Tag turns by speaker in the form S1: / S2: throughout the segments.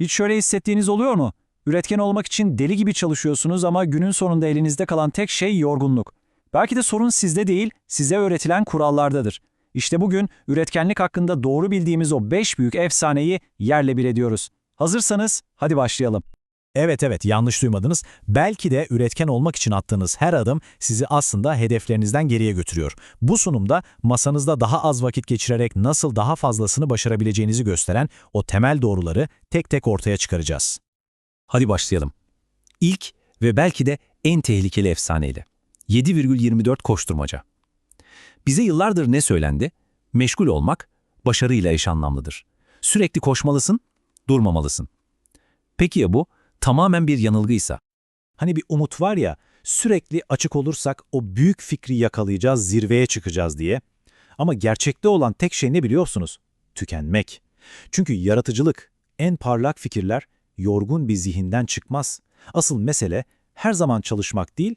S1: Hiç şöyle hissettiğiniz oluyor mu? Üretken olmak için deli gibi çalışıyorsunuz ama günün sonunda elinizde kalan tek şey yorgunluk. Belki de sorun sizde değil, size öğretilen kurallardadır. İşte bugün üretkenlik hakkında doğru bildiğimiz o 5 büyük efsaneyi yerle bir ediyoruz. Hazırsanız hadi başlayalım.
S2: Evet evet yanlış duymadınız. Belki de üretken olmak için attığınız her adım sizi aslında hedeflerinizden geriye götürüyor. Bu sunumda masanızda daha az vakit geçirerek nasıl daha fazlasını başarabileceğinizi gösteren o temel doğruları tek tek ortaya çıkaracağız.
S3: Hadi başlayalım. İlk ve belki de en tehlikeli efsaneyle. 7,24 koşturmaca. Bize yıllardır ne söylendi? Meşgul olmak başarıyla eş anlamlıdır. Sürekli koşmalısın, durmamalısın. Peki ya bu tamamen bir yanılgıysa?
S2: Hani bir umut var ya, sürekli açık olursak o büyük fikri yakalayacağız, zirveye çıkacağız diye. Ama gerçekte olan tek şey ne biliyorsunuz? Tükenmek. Çünkü yaratıcılık, en parlak fikirler yorgun bir zihinden çıkmaz. Asıl mesele her zaman çalışmak değil,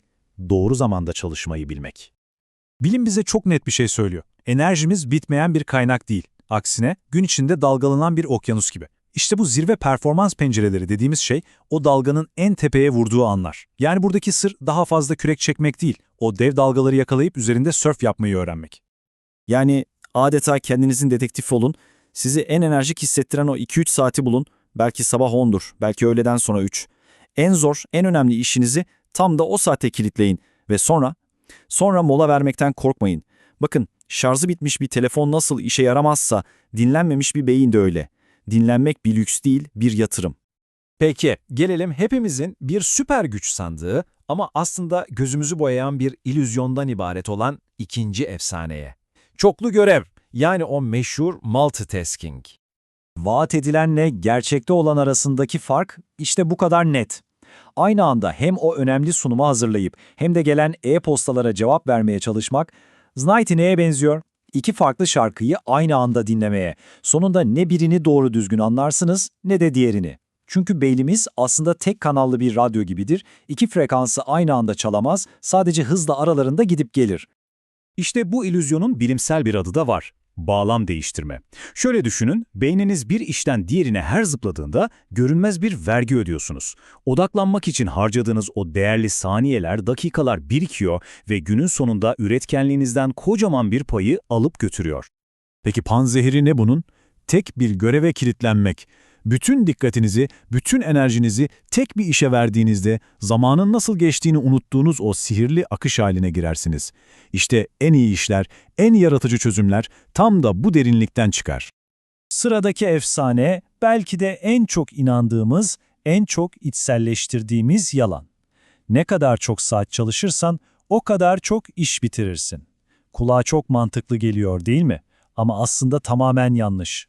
S2: doğru zamanda çalışmayı bilmek. Bilim bize çok net bir şey söylüyor. Enerjimiz bitmeyen bir kaynak değil. Aksine gün içinde dalgalanan bir okyanus gibi. İşte bu zirve performans pencereleri dediğimiz şey o dalganın en tepeye vurduğu anlar. Yani buradaki sır daha fazla kürek çekmek değil, o dev dalgaları yakalayıp üzerinde sörf yapmayı öğrenmek.
S4: Yani adeta kendinizin dedektifi olun, sizi en enerjik hissettiren o 2-3 saati bulun, belki sabah 10'dur, belki öğleden sonra 3. En zor, en önemli işinizi tam da o saate kilitleyin ve sonra, sonra mola vermekten korkmayın. Bakın, şarjı bitmiş bir telefon nasıl işe yaramazsa, dinlenmemiş bir beyin de öyle. Dinlenmek bir lüks değil, bir yatırım.
S2: Peki, gelelim hepimizin bir süper güç sandığı ama aslında gözümüzü boyayan bir illüzyondan ibaret olan ikinci efsaneye. Çoklu görev, yani o meşhur multitasking.
S1: Vaat edilenle gerçekte olan arasındaki fark işte bu kadar net. Aynı anda hem o önemli sunumu hazırlayıp hem de gelen e-postalara cevap vermeye çalışmak, Znaiti neye benziyor? İki farklı şarkıyı aynı anda dinlemeye. Sonunda ne birini doğru düzgün anlarsınız ne de diğerini. Çünkü beynimiz aslında tek kanallı bir radyo gibidir. İki frekansı aynı anda çalamaz, sadece hızla aralarında gidip gelir.
S5: İşte bu illüzyonun bilimsel bir adı da var. Bağlam değiştirme. Şöyle düşünün, beyniniz bir işten diğerine her zıpladığında görünmez bir vergi ödüyorsunuz. Odaklanmak için harcadığınız o değerli saniyeler, dakikalar birikiyor ve günün sonunda üretkenliğinizden kocaman bir payı alıp götürüyor. Peki panzehiri ne bunun? Tek bir göreve kilitlenmek. Bütün dikkatinizi, bütün enerjinizi tek bir işe verdiğinizde zamanın nasıl geçtiğini unuttuğunuz o sihirli akış haline girersiniz. İşte en iyi işler, en yaratıcı çözümler tam da bu derinlikten çıkar.
S1: Sıradaki efsane belki de en çok inandığımız, en çok içselleştirdiğimiz yalan. Ne kadar çok saat çalışırsan o kadar çok iş bitirirsin. Kulağa çok mantıklı geliyor değil mi? Ama aslında tamamen yanlış.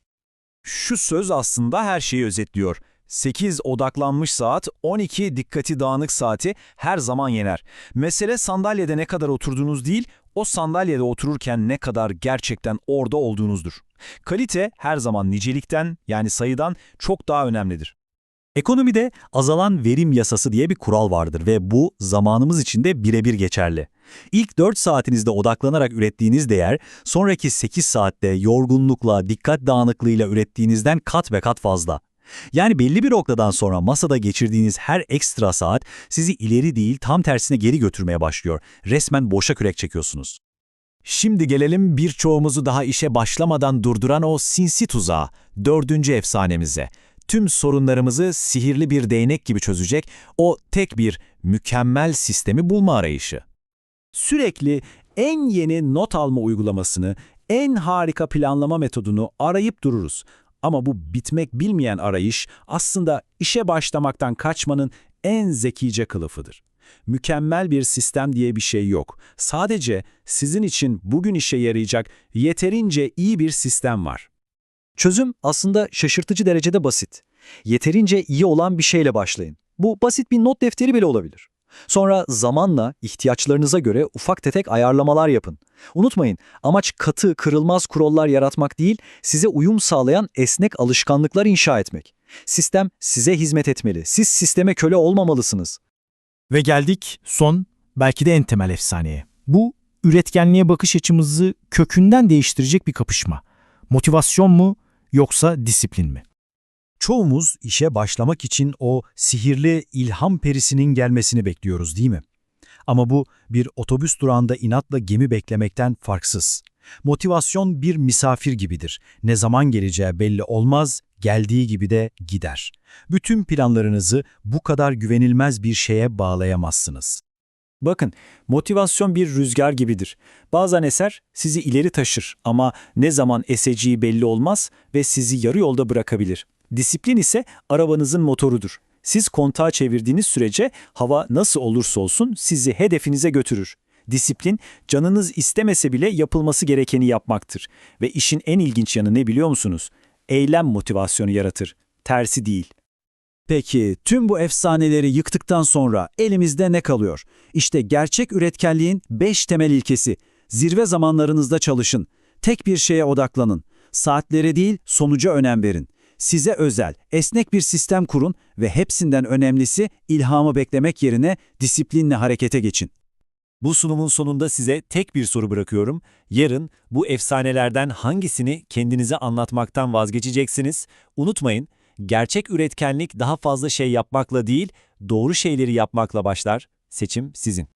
S2: Şu söz aslında her şeyi özetliyor. 8 odaklanmış saat, 12 dikkati dağınık saati her zaman yener. Mesele sandalyede ne kadar oturduğunuz değil, o sandalyede otururken ne kadar gerçekten orada olduğunuzdur. Kalite her zaman nicelikten yani sayıdan çok daha önemlidir.
S1: Ekonomide azalan verim yasası diye bir kural vardır ve bu zamanımız için de birebir geçerli. İlk 4 saatinizde odaklanarak ürettiğiniz değer, sonraki 8 saatte yorgunlukla, dikkat dağınıklığıyla ürettiğinizden kat ve kat fazla. Yani belli bir noktadan sonra masada geçirdiğiniz her ekstra saat sizi ileri değil tam tersine geri götürmeye başlıyor. Resmen boşa kürek çekiyorsunuz.
S2: Şimdi gelelim birçoğumuzu daha işe başlamadan durduran o sinsi tuzağa, dördüncü efsanemize. Tüm sorunlarımızı sihirli bir değnek gibi çözecek o tek bir mükemmel sistemi bulma arayışı. Sürekli en yeni not alma uygulamasını, en harika planlama metodunu arayıp dururuz. Ama bu bitmek bilmeyen arayış aslında işe başlamaktan kaçmanın en zekice kılıfıdır. Mükemmel bir sistem diye bir şey yok. Sadece sizin için bugün işe yarayacak yeterince iyi bir sistem var.
S1: Çözüm aslında şaşırtıcı derecede basit. Yeterince iyi olan bir şeyle başlayın. Bu basit bir not defteri bile olabilir. Sonra zamanla ihtiyaçlarınıza göre ufak tefek ayarlamalar yapın. Unutmayın, amaç katı, kırılmaz kurallar yaratmak değil, size uyum sağlayan esnek alışkanlıklar inşa etmek. Sistem size hizmet etmeli. Siz sisteme köle olmamalısınız.
S2: Ve geldik son, belki de en temel efsaneye. Bu, üretkenliğe bakış açımızı kökünden değiştirecek bir kapışma. Motivasyon mu yoksa disiplin mi? Çoğumuz işe başlamak için o sihirli ilham perisinin gelmesini bekliyoruz değil mi? Ama bu bir otobüs durağında inatla gemi beklemekten farksız. Motivasyon bir misafir gibidir. Ne zaman geleceği belli olmaz, geldiği gibi de gider. Bütün planlarınızı bu kadar güvenilmez bir şeye bağlayamazsınız.
S4: Bakın, motivasyon bir rüzgar gibidir. Bazen eser sizi ileri taşır ama ne zaman eseceği belli olmaz ve sizi yarı yolda bırakabilir. Disiplin ise arabanızın motorudur. Siz kontağı çevirdiğiniz sürece hava nasıl olursa olsun sizi hedefinize götürür. Disiplin, canınız istemese bile yapılması gerekeni yapmaktır. Ve işin en ilginç yanı ne biliyor musunuz? Eylem motivasyonu yaratır. Tersi değil.
S6: Peki tüm bu efsaneleri yıktıktan sonra elimizde ne kalıyor? İşte gerçek üretkenliğin 5 temel ilkesi. Zirve zamanlarınızda çalışın. Tek bir şeye odaklanın. Saatlere değil sonuca önem verin. Size özel, esnek bir sistem kurun ve hepsinden önemlisi ilhamı beklemek yerine disiplinle harekete geçin.
S1: Bu sunumun sonunda size tek bir soru bırakıyorum. Yarın bu efsanelerden hangisini kendinize anlatmaktan vazgeçeceksiniz? Unutmayın, gerçek üretkenlik daha fazla şey yapmakla değil, doğru şeyleri yapmakla başlar. Seçim sizin.